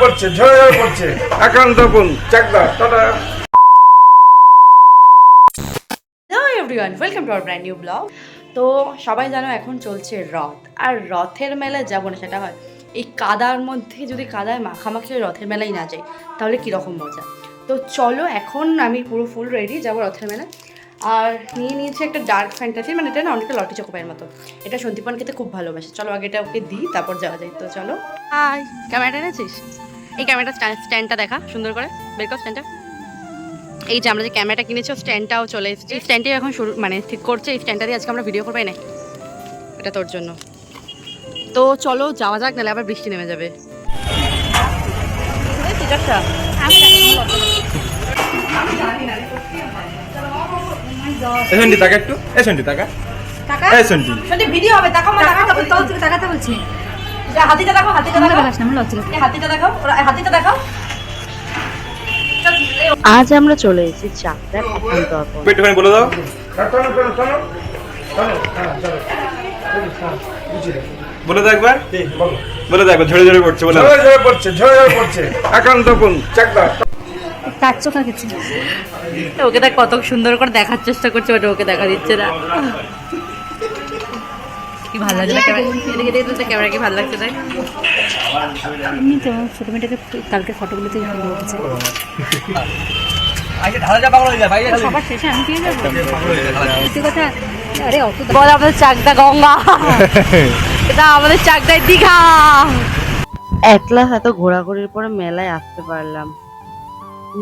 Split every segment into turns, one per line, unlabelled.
পড়ছে ঝরে পড়ছে আক্রান্ত বোন Chakdah tata.
Everyone welcome to our brand new vlog তো সবাই জানো এখন চলছে রথ আর রথের মেলায় যাব না সেটা হয়। এই কাদার মধ্যে যদি কাদায় মাখামাখি রথের মেলায় না যাই তাহলে কীরকম মজা? তো চলো এখন আমি পুরো ফুল রেডি যাব রথের মেলায়। আর নিয়ে নিয়েছি একটা ডার্ক ফ্যান্টাসি মানে এটা না অনেকটা লটি চকোপাইয়ের মতো। এটা সন্দীপন খেতে খুব ভালোবাসে। চলো আগে এটা ওকে দিই তারপর যাওয়া যায়। তো চলো। হাই ক্যামেরাটা এনেছিস? এই ক্যামেরাটা স্ট্যান্ডটা দেখা সুন্দর করে। বের কর স্ট্যান্ডটা এই যে আমরা যে ক্যামেরাটা কিনেছি স্ট্যান্ডটাও চলে এসেছে। স্ট্যান্ডটাই এখন শুরু মানে ঠিক করছে এই স্ট্যান্ডটা দিয়ে আজকে আমরা ভিডিও করবাই না। এটা তোর জন্য। তো চলো যাওয়া যাক নাহলে আবার বৃষ্টি নেমে যাবে।
একটু। এসন্টি টাকা এসন্টি
ভিডিও হবে মা দেখাতে বলছি থেকে বলছি। হাতিটা দেখো হাতিটা দেখো বলাস না লজ্জা এই হাতিটা দেখো হাতিটা দেখো
আজ আমরা চলে এসেছি চাকদার একান্ত
একটুখানি বলে দাও। বলে দাও একবার। বলে দাও একবার ঝরে ঝরে পড়ছে বলে ঝরে ঝরে পড়ছে ঝরে ঝরে পড়ছে। আক্রান্ত বোন চাকদা।
তার চোখা গেছে
ওকে দেখ কত সুন্দর করে দেখার চেষ্টা করছে ওটা ওকে দেখা দিচ্ছে না। কি ভালো লাগছে ক্যামেরা ক্যামেরা কি ভালো লাগছে তাই
এমনি তো ছোট মেয়েটাকে কালকে ফটোগুলোতে ভালো উঠেছে সবার শেষে আমি পেয়ে যাব। কথা আরে অত
বল আমাদের চাকদা গঙ্গা। এটা আমাদের চাকদায় দীঘা। একলা এত ঘোরাঘুরির পরে মেলায় আসতে পারলাম।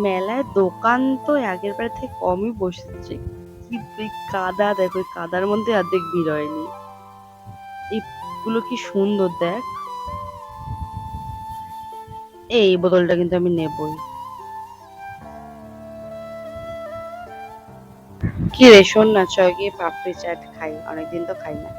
মেলায় দোকান তো আগের বারে থেকে কমই বসেছে। কি কাদা দেখ কাদার মধ্যে অর্ধেক ভিড় হয়নি। এইগুলো কি সুন্দর, দেখ। এই বোতলটা কিন্তু আমি নেবই। কি রে, শোন না চয় গিয়ে পাপড়ি চাট খাই, অনেকদিন তো খাই না।